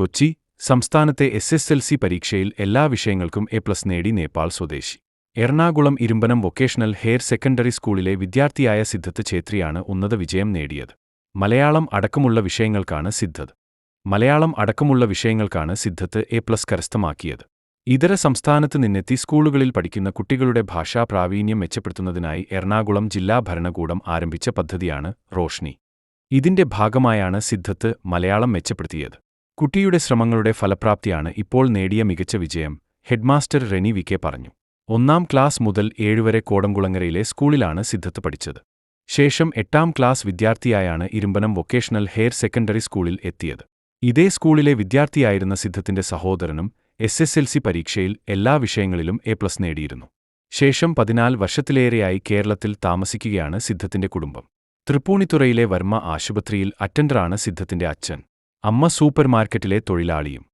കൊച്ചി സംസ്ഥാനത്തെ S S L C പരീക്ഷയിൽ എല്ലാ വിഷയങ്ങൾക്കും എ പ്ലസ് നേടി നേപ്പാൾ സ്വദേശി. Ernakulam Irumpanam vocational higher secondary സ്കൂളിലെ വിദ്യാർത്ഥിയായ സിദ്ധത്ത് ഛേത്രിയാണ് ഉന്നത വിജയം നേടിയത്. മലയാളം അടക്കമുള്ള വിഷയങ്ങൾക്കാണ് സിദ്ധത്. മലയാളം അടക്കമുള്ള വിഷയങ്ങൾക്കാണ് സിദ്ധത്ത് എ പ്ലസ് കരസ്ഥമാക്കിയത്. ഇതര സംസ്ഥാനത്ത് നിന്നെത്തി സ്കൂളുകളിൽ പഠിക്കുന്ന കുട്ടികളുടെ ഭാഷാ പ്രാവീണ്യം മെച്ചപ്പെടുത്തുന്നതിനായി എറണാകുളം ജില്ലാ ഭരണകൂടം ആരംഭിച്ച പദ്ധതിയാണ് റോഷ്നി. ഇതിന്റെ ഭാഗമായാണ് സിദ്ധത്ത് മലയാളം മെച്ചപ്പെടുത്തിയത്. കുട്ടിയുടെ ശ്രമങ്ങളുടെ ഫലപ്രാപ്തിയാണ് ഇപ്പോൾ നേടിയ മികച്ച വിജയം ഹെഡ്മാസ്റ്റർ റെനി വി കെ പറഞ്ഞു. ഒന്നാം ക്ലാസ് മുതൽ ഏഴുവരെ കോടംകുളങ്ങരയിലെ സ്കൂളിലാണ് സിദ്ധത്ത് പഠിച്ചത്. ശേഷം എട്ടാം ക്ലാസ് വിദ്യാർത്ഥിയായാണ് ഇരുമ്പനം വൊക്കേഷണൽ ഹയർ സെക്കൻഡറി സ്കൂളിൽ എത്തിയത്. ഇതേ സ്കൂളിലെ വിദ്യാർത്ഥിയായിരുന്ന സിദ്ധത്തിന്റെ സഹോദരനും എസ് എസ് എൽ സി പരീക്ഷയിൽ എല്ലാ വിഷയങ്ങളിലും എ പ്ലസ് നേടിയിരുന്നു. ശേഷം പതിനാല് വർഷത്തിലേറെയായി കേരളത്തിൽ താമസിക്കുകയാണ് സിദ്ധത്തിന്റെ കുടുംബം. തൃപ്പൂണിത്തുറയിലെ വർമ്മ ആശുപത്രിയിൽ അറ്റൻഡറാണ് സിദ്ധത്തിന്റെ അച്ഛൻ. അമ്മ സൂപ്പർമാർക്കറ്റിലെ തൊഴിലാളിയും.